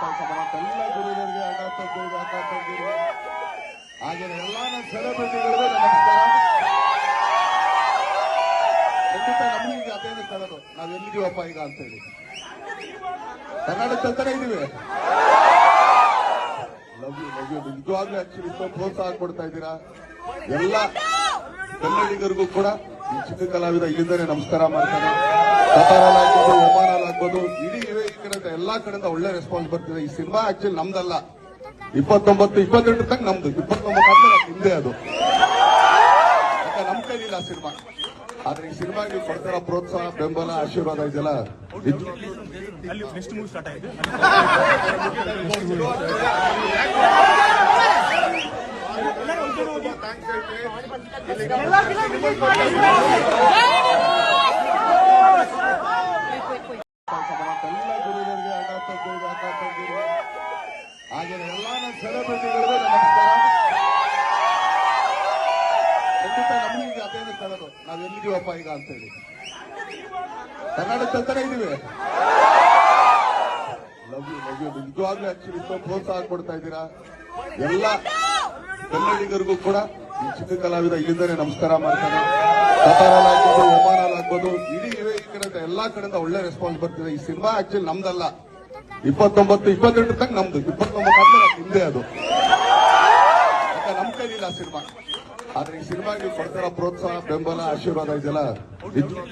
ಎಲ್ಲ ಗುರುಗಳಿಗೆ ಅಣ್ಣ ತಂದಿರಿಗೆ ಹಾಗೆ ಎಲ್ಲ ನನ್ನ ಸೆಲೆಬ್ರಿಟಿಗಳಿಗೂ ನಮಸ್ಕಾರ. ಖಂಡಿತ ನಮ್ಗೆ ಈಗ ಕಳೆದು, ನಾವ್ ಎಲ್ಲಿದೀವಪ್ಪ ಈಗ ಅಂತ ಹೇಳಿ ಕರ್ನಾಟಕ ತಾನೇ ಇದೀವಿ ಲವ್ ಯು ಲವ್ ಯು ನಿಜವಾಗ್ಲೂ ಆಕ್ಚುಲಿ ಪ್ರೋತ್ಸಾಹ ಕೊಡ್ತಾ ಇದ್ದೀರಾ? ಎಲ್ಲ ಕನ್ನಡಿಗರಿಗೂ ಕೂಡ ಈ ಚಿಕ್ಕ ಕಲಾವಿದ ಇಲ್ಲಿಂದಲೇ ನಮಸ್ಕಾರ ಮಾಡ್ತಾರೆ ಕತಾರಲ್ಲಿ ಆಗ್ಬೋದು ಒಮಾನಲ್ಲಿ ಆಗ್ಬೋದು, ಇಡೀ ಕಡೆಯಿಂದ ಎಲ್ಲಾ ಕಡೆಯಿಂದ ಒಳ್ಳೆ ರೆಸ್ಪಾನ್ಸ್ ಬರ್ತಿದೆ. ಈ ಸಿನಿಮಾ ಆಕ್ಚುಲಿ ನಮ್ದಲ್ಲ. ಇಪ್ಪತ್ತೊಂಬತ್ತು ಇಪ್ಪತ್ತೆಂಟು ತನಕ ನಮ್ದು. ಇಪ್ಪತ್ತೊಂಬತ್ತು ಹಿಂದೆ ಅದು. ನಮ್ ಕೈಲಿಲ್ಲ ಆ ಸಿನಿಮಾ. ಆದ್ರೆ ಈ ಸಿನಿಮಾ ನೀವು ಕೊಡ್ತಿರೋ ಪ್ರೋತ್ಸಾಹ ಬೆಂಬಲ ಆಶೀರ್ವಾದ ಇದೆಲ್ಲ. ನಿಜ- ಹಾಗೆ ಎಲ್ಲ ನನ್ನ ಸೆಲೆಬ್ರಿಟಿಗಳಿಗೂ ನಮಸ್ಕಾರ. ಖಂಡಿತ ನಮ್ಗೆ ಈಗ ಅದೇನು ಕಳೆದು ನಾವ್ ಎಲ್ಲಿದೀವಪ್ಪ ಈಗ ಅಂತ ಹೇಳಿ ಕರ್ನಾಟಕ ತಾನೇ ಇದೀವಿ ಲವ್ ಯು ಲವ್ ಯು ನಿಜವಾಗ್ಲೂ ಆಕ್ಚುಲಿ ಪ್ರೋತ್ಸಾಹ ಕೊಡ್ತಾ ಇದ್ದೀರಾ? ಎಲ್ಲ ಕನ್ನಡಿಗರಿಗೂ ಕೂಡ ಈ ಚಿಕ್ಕ ಕಲಾವಿದ ಇಲ್ಲಿಂದಲೇ ನಮಸ್ಕಾರ ಮಾಡ್ತಾರೆ ಕತಾರಲ್ಲಾಗ್ಬೋದು ಆಗ್ಬೋದು ಒಮಾನಲ್ಲಿ ಆಗ್ಬೋದು, ಇಡೀ ಈ ಕಡೆಯಿಂದ ಎಲ್ಲಾ ಕಡೆಯಿಂದ ಒಳ್ಳೆ ರೆಸ್ಪಾನ್ಸ್ ಬರ್ತಿದೆ. ಈ ಸಿನಿಮಾ ಆಕ್ಚುಲಿ ನಮ್ದಲ್ಲ. ಇಪ್ಪತ್ತೊಂಬತ್ತು ಇಪ್ಪತ್ತೆಂಟು ತನಕ ನಮ್ದು. ಇಪ್ಪತ್ತೊಂಬತ್ತು ಅಂದ್ರೆ ಅದು ಹಿಂದೆ ಅದು. ನಮ್ ಕೈಲಿಲ್ಲ ಆ ಸಿನಿಮಾ. ಆದ್ರೆ ಈ ಸಿನಿಮಾ ನೀವು ಕೊಡ್ತಾರ ಪ್ರೋತ್ಸಾಹ ಬೆಂಬಲ ಆಶೀರ್ವಾದ ಇದೆಲ್ಲ ನಿಜ-